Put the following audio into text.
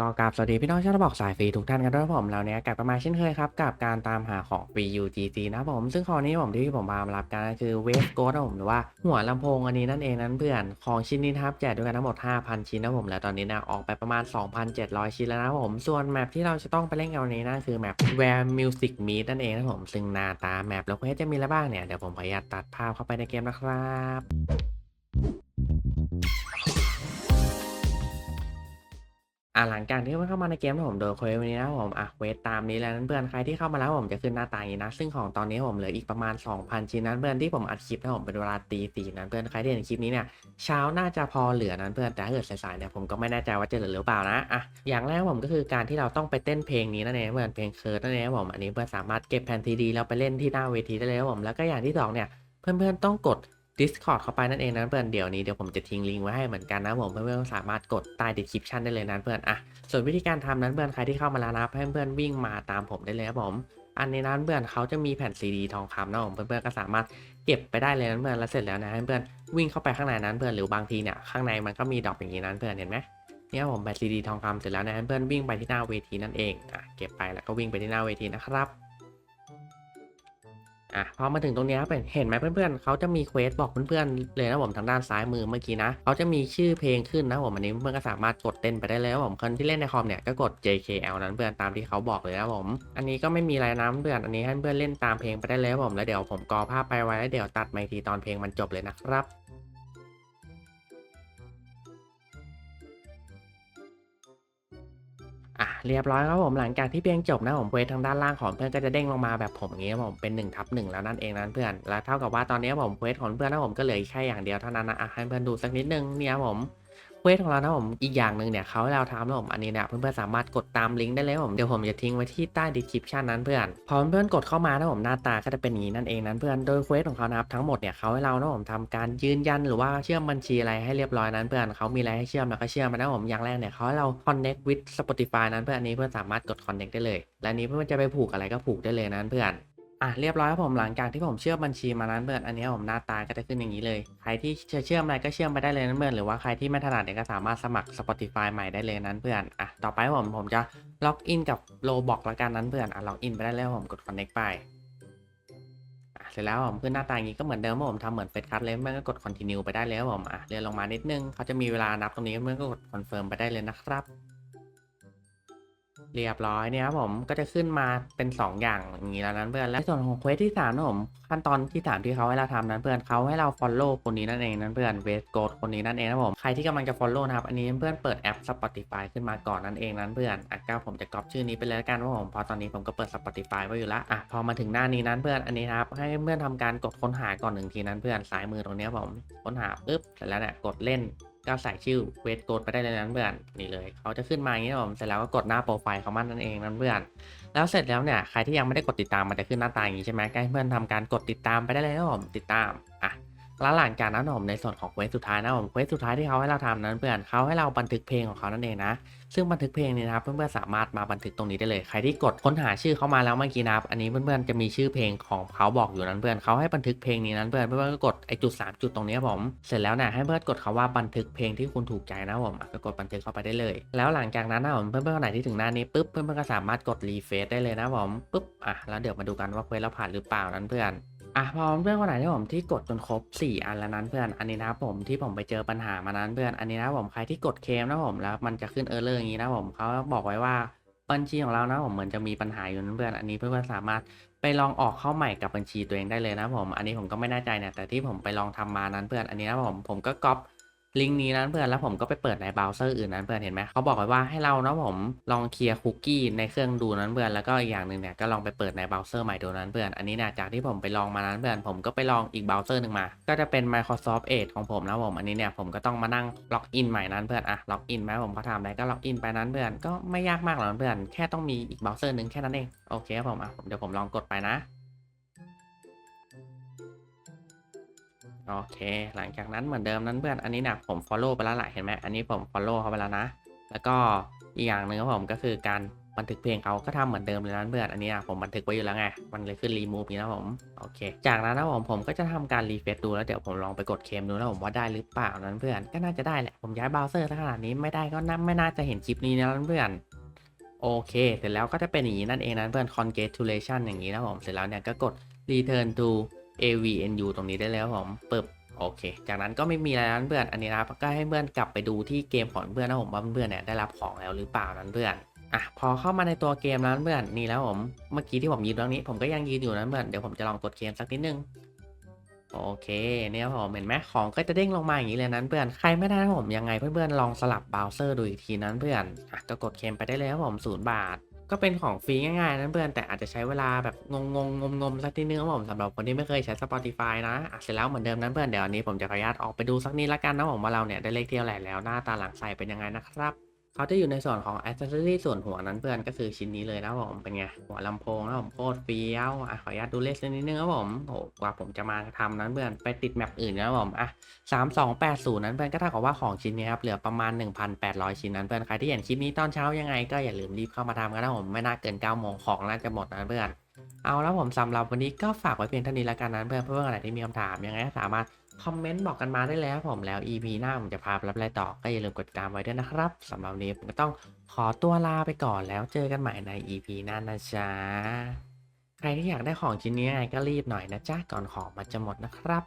ก็กราบสวัสดีพี่น้องชาวระบอกสายฟรีทุกท่านกันด้วยผมเราเนี้ยกลับมาเช่นเคยครับกับการตามหาของฟรี UGC นะผมซึ่งของนี้ผมที่ผมมารับกันคือเวฟโกนะผมหรือว่าหัวลำโพงอันนี้นั่นเองนั้นเพื่อนของชิ้นนี้ครับแจกด้วยกันทั้งหมด 5,000 ชิ้นนะผมแล้วตอนนี้นะออกไปประมาณ 2,700 ชิ้นแล้วนะผมส่วนแมปที่เราจะต้องไปเล่นกันวันนี้นั่นคือแมป Where Music Meet นั่นเองนะผมซึ่งหน้าตาแมปแล้วก็จะมีอะไรบ้างเนี่ยเดี๋ยวผมขออนุญาตตัดภาพเข้าไปในเกมนะครับ อ่าหลังจากที่มันเข้ามาในเกมนะผมโดยเควสวันนี้นะผมอะเควสตามนี้แล้วนั้นเพื่อนใครที่เข้ามาแล้วผมจะขึ้นหน้าตาอย่างนี้นะ ซึ่งของตอนนี้ผมเหลืออีกประมาณ 2,000 ชิ้นนั้นเพื่อนที่ผมอัดคลิปนะผมเป็นเวลาตีสี่นั้นเพื่อนใครที่เห็นคลิปนี้เนี่ยเช้าน่าจะพอเหลือนั้นเพื่อนแต่ถ้าเกิดสายๆเนี่ยผมก็ไม่แน่ใจว่าจะเหลือหรือเปล่านะอะอย่างแรกผมก็คือการที่เราต้องไปเต้นเพลงนี้นั่นเองเพื่อนเพลงเคิร์ดนั่นเองผมอันนี้เพื่อนสามารถเก็บแผ่นซีดีแล้วไปเล่นที่หน้าเวทีได้เลยผมแล้วก็อย่างที่สองเนี่ยเพื่อนๆต้องกด Discord เข้าไปนั่นเองนะเพื่อนเดี๋ยวนี้เดี๋ยวผมจะทิ้งลิงก์ไว้ให้เหมือนกันนะผมเพื่อนๆสามารถกดใต้ description ได้เลยนะเพื่อนอะส่วนวิธีการทำนั้นเพื่อนใครที่เข้ามาแล้วนะให้เพื่อนวิ่งมาตามผมได้เลยครับผมอันในนั้นเพื่อนเขาจะมีแผ่นซีดีทองคำนะผมเพื่อนๆก็สามารถเก็บไปได้เลยนะเพื่อนแล้วเสร็จแล้วนะให้เพื่อนวิ่งเข้าไปข้างในนั้นเพื่อนหรือบางทีเนี่ยข้างในมันก็มีดอกอย่างนี้นั้นเพื่อนเห็นไหมเนี่ยผมแผ่นซีดีทองคำเสร็จแล้วนะให้เพื่อนวิ่งไปที่หน้าเวทีนั่นเองอะเก็บไปแล้วก็วิ่งไปที่หน้าเวทีนะครับ อะพอมาถึงตรงนี้เป็นเห็นไหมเพื่อนๆเขาจะมีเควสบอกเพื่อนๆเลยนะผมทางด้านซ้ายมือเมื่อกี้นะเขาจะมีชื่อเพลงขึ้นนะผมอันนี้เพื่อนๆก็สามารถกดเต้นไปได้เลยผมคนที่เล่นในคอมเนี่ยก็กด JKL นั้นเพื่อนตามที่เขาบอกเลยนะผมอันนี้ก็ไม่มีอะไรนะเพื่อนอันนี้ให้เพื่อนเล่นตามเพลงไปได้เลยผมแล้วเดี๋ยวผมกอภาพไปไว้แล้วเดี๋ยวตัดมาอีกทีตอนเพลงมันจบเลยนะครับ เรียบร้อยครับผมหลังจากที่เพียงจบนะผมเวสทางด้านล่างของเพื่อนก็จะเด้งลงมาแบบผมอย่างเงี้ยผมเป็น1นทับหแล้วนั่นเองนั้นเพื่อนแล้วเท่ากับว่าตอนนี้ผมเวสของเพื่อนนะผมก็เหลือแค่อย่างเดียวเท่านั้นนะให้เพื่อนดูสักนิดนึงเนี่ยผม ควสของเรานะผม อีกอย่างหนึ่งเนี่ยเขาให้เราทำนะผมอันนี้เนี่ยเพื่อนๆสามารถกดตามลิงก์ได้เลยผมเดี๋ยวผมจะทิ้งไว้ที่ใต้ description นั้นเพื่อนพอเพื่อนกดเข้ามานะผมหน้าตาก็จะเป็นอย่างนี้นั่นเองนั้นเพื่อนโดยเควสของเขานะครับทั้งหมดเนี่ยเขาให้เรานะผมทำการยืนยันหรือว่าเชื่อมบัญชีอะไรให้เรียบร้อยนั้นเพื่อนเขามีอะไรให้เชื่อมแล้วก็เชื่อมมานะผมอย่างแรกเนี่ยเขาให้เรา connect with Spotify นั้นเพื่อนอันนี้เพื่อนสามารถกด connect ได้เลย และนี้เพื่อนจะไปผูกอะไรก็ผูกได้เลยนั้นเพื่อน อะเรียบร้อยครับผมหลังจากที่ผมเชื่อมบัญชีมานั้นเพื่อนอันนี้ผมหน้าตาก็จะขึ้นอย่างนี้เลยใครที่จะเชื่อมอะไรก็เชื่อมไปได้เลยนั้นเพื่อนหรือว่าใครที่ไม่ถนัดเนี่ยก็สามารถสมัคร Spotify ใหม่ได้เลยนั้นเพื่อนอะต่อไปผมผมจะล็อกอินกับ Roblox ละกันนั้นเพื่อนอะล็อกอินไปได้แล้วผมกด connect ไปอะเสร็จแล้วผมขึ้นหน้าตาอย่างนี้ก็เหมือนเดิมผมทำเหมือนเฟซคัทเลยเมื่อก็กด continue ไปได้เลยครับผมอะเลื่อนลงมานิดนึงเขาจะมีเวลานับตรงนี้เมื่อก็กด confirm ไปได้เลยนะครับ เรียบร้อยเนี่ยครับผมก็จะขึ้นมาเป็น 2 อย่างอย่างนี้แล้วนั้นเพื่อนและส่วนของเควสที่3นะผมขั้นตอนที่ 3 ที่เขาให้เราทำนั้นเพื่อนเขาให้เรา follow คนนี้นั่นเองนั้นเพื่อนเวสโกดคนนี้นั่นเองนะผมใครที่กำลังจะ follow นะครับอันนี้เพื่อนเปิดแอป Spotify ขึ้นมาก่อนนั่นเองนั้นเพื่อนอะก็ผมจะก๊อปชื่อนี้ไปเลยละกันว่าผมเพอตอนนี้ผมก็เปิด Spotify ไว้อยู่ล้วอะพอมาถึงหน้านี้นั้นเพื่อนอันนี้ครับให้เพื่อนทำการกดค้นหาก่อนหนึ่งทีนั้นเพื่อนซ้ายมือตรงนี้ผมค้นหาปุ๊บเสร็จแล้วเนี่ยกดเล่น ก็ใส่ชื่อเวทโกดไปได้เลยนั้นเพื่อนนี่เลยเขาจะขึ้นมาอย่างนี้ผมเสร็จแล้วก็กดหน้าโปรไฟล์เขามันนั่นเองนั้นเพื่อนแล้วเสร็จแล้วเนี่ยใครที่ยังไม่ได้กดติดตามมันจะขึ้นหน้าตาอย่างนี้ใช่ไหมก็ให้เพื่อนทำการกดติดตามไปได้เลยนะผมติดตามอะ ล้วหลังจากนั้นผมในส่วนของเควสสุดท้ายนะผมเควสสุดท้ายที่เขาให้เราทำนั้นเพื่อนเขาให้เราบันทึกเพลงของเขานั่นเองนะ ซึ่งบันทึกเพลงนี้นะครับเพื่อนๆสามารถมาบันทึกตรงนี้ได้เลย ใครที่กดค้นหาชื่อเข้ามาแล้วเมื่อกี้นะครับอันนี้เพื่อนๆจะมีชื่อเพลงของเขาบอกอยู่นั้นเพื่อนเขาให้บันทึกเพลงนี้นั้นเพื่อนเพื่อนก็กดไอจุดสามจุดตรงนี้ผมเสร็จแล้วนี่ยให้เพื่อนกดคาว่าบันทึกเพลงที่คุณถูกใจนะผมก็กดบันทึกเข้าไปได้เลย แล้วหลังจากนั้นนะผมเพื่อนๆคนไหนที่ถึงหน้านี้ปุ๊บเพื่อนๆก็สามารถกดรีเฟซได้เลยนะผมปุ๊บอะแล้วเดี๋ยวมาดูกันว่าเควสเราผ่านหรือเปล่านั้นเพื่อน อะพอเพื่อนคนไหนที่ผมที่กดจนครบ 4 อันแล้วนั้นเพื่อนอันนี้นะผมที่ผมไปเจอปัญหามานั้นเพื่อนอันนี้นะผมใครที่กดเคมนะผมแล้วมันจะขึ้นเออร์เลอร์อย่างนี้นะผมเขาบอกไว้ว่าบัญชีของเรานะผมเหมือนจะมีปัญหาอยู่นั้นเพื่อนอันนี้เพื่อนๆสามารถไปลองออกเข้าใหม่กับบัญชีตัวเองได้เลยนะผมอันนี้ผมก็ไม่แน่ใจเนี่ยแต่ที่ผมไปลองทำมานั้นเพื่อนอันนี้นะผมผมก็ก๊อป ลิงก์นี้นั้นเพื่อนแล้วผมก็ไปเปิดในเบราว์เซอร์อื่นนั้นเพื่อนเห็นไหมเขาบอกไว้ว่าให้เราเนาะผมลองเคลียร์คุกกี้ในเครื่องดูนั้นเพื่อนแล้วก็อีกอย่างหนึ่งเนี่ยก็ลองไปเปิดในเบราว์เซอร์ใหม่ดูนั้นเพื่อนอันนี้เนี่ยจากที่ผมไปลองมานั้นเพื่อนผมก็ไปลองอีกเบราว์เซอร์หนึ่งมา ก็จะเป็น Microsoft Edge ของผมนะผมอันนี้เนี่ยผมก็ต้องมานั่งล็อกอินใหม่นั้นเพื่อนอะล็อกอินไหมผมเขาทำอะไรก็ล็อกอินไปนั้นเพื่อนก็ไม่ยากมากหรอกนะเพื่อนแค่ต้องมีอีกเบราว์เซอร์หนึ่งแค่นั้นเองโอเคครับผมอะเดี๋ยวผมลองกดไปนะ โอเค หลังจากนั้นเหมือนเดิมนั้นเพื่อน อันนี้นี่ยผม follow ไปแล้วแหละเห็นไหมอันนี้ผม follow เขาไปแล้วนะ แล้วก็อีกอย่างหนึ่งครับผมก็คือการบันทึกเพลงเขาก็ทำเหมือนเดิมเลยนะเพื่อน อันนี้อะผมบันทึกไว้อยู่แล้วไง มันเลยขึ้นรีมูฟนี้นะผม โอเค จากนั้นนะผมผมก็จะทำการรีเฟซดูแล้วเดี๋ยวผมลองไปกดเคมดูนะผมว่าได้หรือเปล่านั้นเพื่อน ก็น่าจะได้แหละ ผมย้ายเบราว์เซอร์ถ้าขนาดนี้ไม่ได้ก็น่าไม่น่าจะเห็นคลิปนี้นะเพื่อน โอเค เสร็จแล้วก็จะเป็นอย่างนี้นั่นเองนะเพื่อน congratulation อย่างนี้นะผม เสร็จแล้วเนี่ยก็กด return to avnu ตรงนี้ได้แล้วผมปึบโอเค จากนั้นก็ไม่มีอะไรนั้นเพื่อน อันนี้นะครับ ก็ให้เพื่อนกลับไปดูที่เกมของเพื่อนนะผมว่าเพื่อนเนี่ยได้รับของแล้วหรือเปล่านั้นเพื่อนอะพอเข้ามาในตัวเกมนั้นเพื่อนนี่แล้วผมเมื่อกี้ที่ผมยืนตรงนี้ ผมก็ยังยืนอยู่นั้นเพื่อนเดี๋ยวผมจะลองกดเกมสักนิดนึงโอเคเนี่ยผมเห็นไหมของก็จะเด้งลงมาอย่างนี้เลยนั้นเพื่อนใครไม่ได้นะผมยังไงเพื่อนๆลองสลับเบราว์เซอร์ดูอีกทีนั้นเพื่อนอะก็กดเคลมไปได้เลยครับผมศูนย์บาท ก็เป็นของฟรีง่ายๆนั่นเพื่อนแต่อาจจะใช้เวลาแบบงงงงงมๆสักทีนึงครับผมสำหรับคนที่ไม่เคยใช้ Spotify นะอะเสร็จแล้วเหมือนเดิมนั่นเพื่อนเดี๋ยวอันนี้ผมจะขออนุญาตออกไปดูสักนิดละกันนะผมว่าเราเนี่ยได้เลขเที่ยวแหล่แล้วหน้าตาหลังใส่เป็นยังไงนะครับ เขาจะอยู่ในส่วนของอ c เซ s ซอรี่ส่วนหัวนั้นเพื่อนก็คือชิ้นนี้เลยนะผมเป็นไง หัวลำโพงนะผมโคตรเฟี้ยวอะขออนุญาตดูเลขนิดนึงครับผมโอ้กว่าผมจะมาทำนั้นเพื่อนไปติดแมปอื่นนะผมอะสามสองแปดศูนย์นั้นเพื่อนก็เท่ากับว่าของชิ้นนี้ครับเหลือประมาณ1,800ชิ้นนั้นเพื่อนใครที่เห็นคลิปนี้ตอนเช้ายังไงก็อย่าลืมรีบเข้ามาทำกันนะผมไม่น่าเกิน9โมงของน่าจะหมดนะเพื่อนเอาแล้วผมสำหรับวันนี้ก็ฝากไว้เพียงเท่านี้แล้วกันนะเพื่อนเพื่อนอะไรที่มีคำถามยังไงสามารถ คอมเมนต์บอกกันมาได้แล้วผมแล้ว EP หน้าผมจะพาไปรับอะไรต่อก็อย่าลืมกดตามไว้ด้วยนะครับสำหรับวันนี้ผมก็ต้องขอตัวลาไปก่อนแล้วเจอกันใหม่ใน EP หน้านะจ๊ะใครที่อยากได้ของชิ้นนี้ไงก็รีบหน่อยนะจ๊ะก่อนของมันจะหมดนะครับ